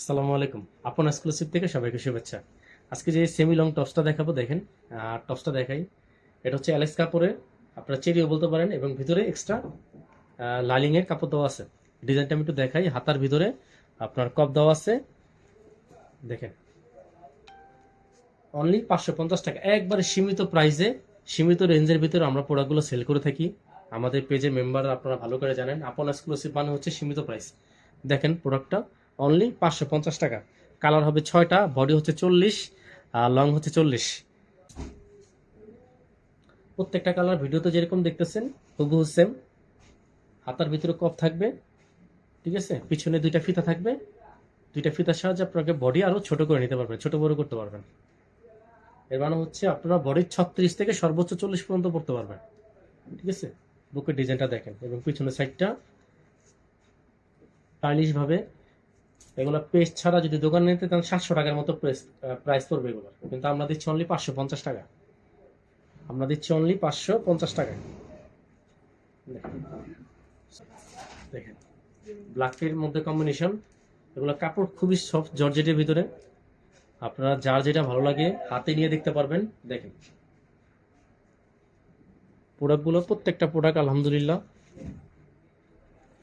আসসালামু আলাইকুম। আপন এক্সক্লুসিভ থেকে সবাইকে শুভেচ্ছা। আজকে যে সেমি লং টপসটা দেখাবো, দেখেন টপসটা দেখাই। এটা হচ্ছে অ্যালেক্স কাপড়ের আপনারা চেরিও বলতে পারেন, এবং ভিতরে এক্সট্রা লালিংয়ের কাপড় দেওয়া আছে। ডিজাইনটা আমি একটু দেখাই, হাতার ভিতরে আপনার কপ দেওয়া আছে। দেখেন। অনলি পাঁচশো পঞ্চাশ টাকা। একবারে সীমিত প্রাইসে সীমিত রেঞ্জের ভিতরে আমরা প্রোডাক্টগুলো সেল করে থাকি। আমাদের পেজে মেম্বার আপনারা ভালো করে জানেন। আপন এক্সক্লুসিভ মানে হচ্ছে সীমিত প্রাইস দেখেন প্রোডাক্টটা অনলি পাঁচশো পঞ্চাশ টাকা। কালার হবে ছয়টা বডি হচ্ছে চল্লিশ, আর লং হচ্ছে চল্লিশ। প্রত্যেকটা কালার ভিডিওতে যেরকম দেখতেছেন হুগু সেম হাতার ভিতরে কপ থাকবে, ঠিক আছে? পিছনে দুইটা ফিতা থাকবে। দুইটা ফিতার সাহায্যে আপনাকে বডি আরও ছোট করে নিতে পারবেন, ছোট বড় করতে পারবেন। এর মানে হচ্ছে আপনারা বডির ছত্রিশ থেকে সর্বোচ্চ চল্লিশ পর্যন্ত পড়তে পারবেন, ঠিক আছে? বুকের ডিজাইনটা দেখেন, এবং পিছনের সাইডটা স্টাইলিশ ভাবে এগুলো পেস্ট ছাড়া যদি দোকানে নিতে, তাহলে সাতশো টাকার মতো প্রাইস পড়বে এগুলো। কিন্তু আমরা দিচ্ছি অনলি পাঁচশো পঞ্চাশ টাকা। আমরা দিচ্ছি অনলি পাঁচশো পঞ্চাশ টাকা দেখেন। ব্ল্যাকের মধ্যে কম্বিনেশন এগুলো কাপড় খুবই সফট জর্জেটের ভিতরে। আপনারা যার যেটা ভালো লাগে হাতে নিয়ে দেখতে পারবেন। দেখেন। প্রোডাক্টগুলো প্রত্যেকটা প্রোডাক্ট, আলহামদুলিল্লাহ।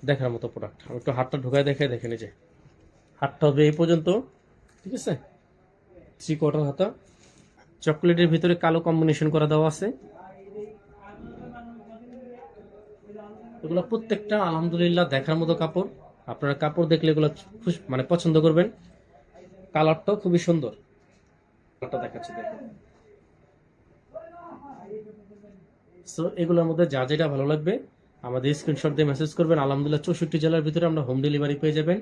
দেখার মতো প্রোডাক্ট। একটু হাতটা ঢুকায় দেখে দেখে নিজে হাতটা হবে এই পর্যন্ত। ঠিক আছে? থ্রি কোয়ার্টার হাতা। চকলেটের ভিতরে কালো কম্বিনেশন করা দেওয়া আছে। এগুলো প্রত্যেকটা আলহামদুলিল্লাহ দেখার মতো কাপড়। আপনারা কাপড় দেখলে এগুলো মানে পছন্দ করবেন। কালারটাও খুবই সুন্দর। কালারটা দেখাচ্ছি, দেখেন। সো এগুলোর মধ্যে যা যেটা ভালো লাগবে, আমাদের স্ক্রিনশট দিয়ে মেসেজ করবেন। আলহামদুলিল্লাহ চৌষট্টি জেলার ভিতরে আমরা হোম ডেলিভারি পেয়ে যাবেন।